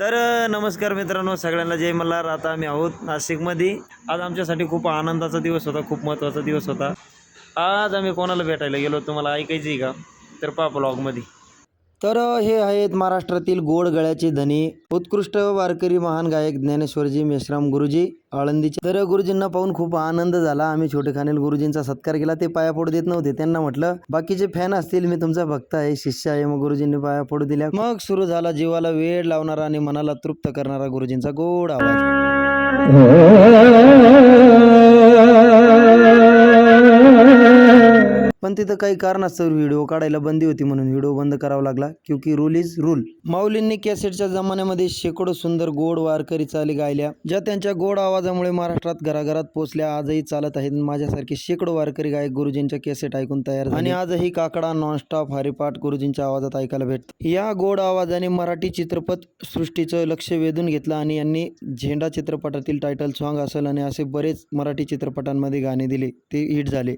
तर नमस्कार मित्रांनो सगळ्यांना जय मल्हार. आता आम्ही आहोत नाशिकमध्ये. आज आमच्यासाठी खूप आनंदाचा दिवस होता खूप महत्त्वाचा दिवस होता. आज आम्ही कोणाला भेटायला गेलो तुम्हाला ऐकायचं आहे का? तर पाप ब्लॉगमध्ये तर हे आहेत महाराष्ट्रातील गोड गळ्याचे धनी उत्कृष्ट वारकरी महान गायक ज्ञानेश्वरजी मेश्राम गुरुजी आळंदीचे. तर गुरुजींना पाहून खूप आनंद झाला. आम्ही छोटे खानेल गुरुजींचा सत्कार केला. ते पाया पडू देत नव्हते. त्यांना म्हटलं बाकीचे फॅन असतील मी तुमचा भक्त आहे शिष्य आहे. मग गुरुजींनी पाया पडू दिल्या. मग सुरू झाला जीवाला वेळ लावणारा आणि मनाला तृप्त करणारा गुरुजींचा गोड आवाज. हो. पण तिथं काही कारणास्तव व्हिडिओ काढायला बंदी होती म्हणून व्हिडिओ बंद करावा लागला. क्योंकि रूल इज रूल माऊलींनी कॅसेटच्या जमान्यामध्ये शेकडो सुंदर गोड वारकरी चाली गायल्या ज्या त्यांच्या गोड आवाजामुळे महाराष्ट्रात घराघरात पोहोचल्या आजही चालत आहेत. माझ्यासारखे शेकडो वारकरी गायक गुरुजींच्या कॅसेट ऐकून तयार आणि आजही काकडा नॉनस्टॉप हरिपाठ गुरुजींच्या आवाजात ऐकायला भेटतो या गोड आवाजाने मराठी चित्रपट सृष्टीचं लक्ष वेधून घेतलं आणि यांनी झेंडा चित्रपटातील टायटल सॉन्ग असेल आणि असे बरेच मराठी चित्रपटांमध्ये गाणे दिले. ते हिट झाले.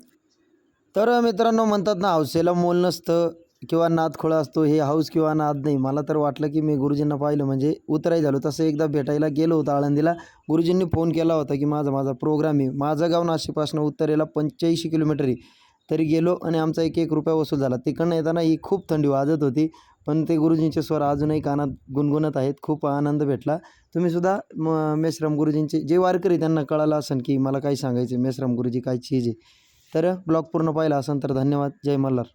तर मित्रांनो म्हणतात ना हौसेला मोल नसतं किंवा नाद खोळा असतो हे हाऊस किंवा नाद नाही. मला तर वाटलं की मी गुरुजींना पाहिलं. म्हणजे उतराई झालो. तसं एकदा भेटायला गेलो होतो आळंदीला. गुरुजींनी फोन केला होता की माझा माझा प्रोग्राम आहे. माझं गाव नाशिकपासून उत्तरेला पंच्याऐंशी किलोमीटर आहे. तरी गेलो आणि आमचा एक एक रुपया वसूल झाला. तिकडनं येताना ही खूप थंडी वाजत होती. पण ते गुरुजींचे स्वर अजूनही कानात गुणगुणत आहेत. खूप आनंद भेटला. तुम्ही सुद्धा म मेश्राम गुरुजींचे जे वारकरी त्यांना कळालं असेल की मला काय सांगायचं मेश्राम गुरुजी काय चीज आहे? तर ब्लॉग पूर्ण पाहिला असेल तर धन्यवाद. जय मल्हार.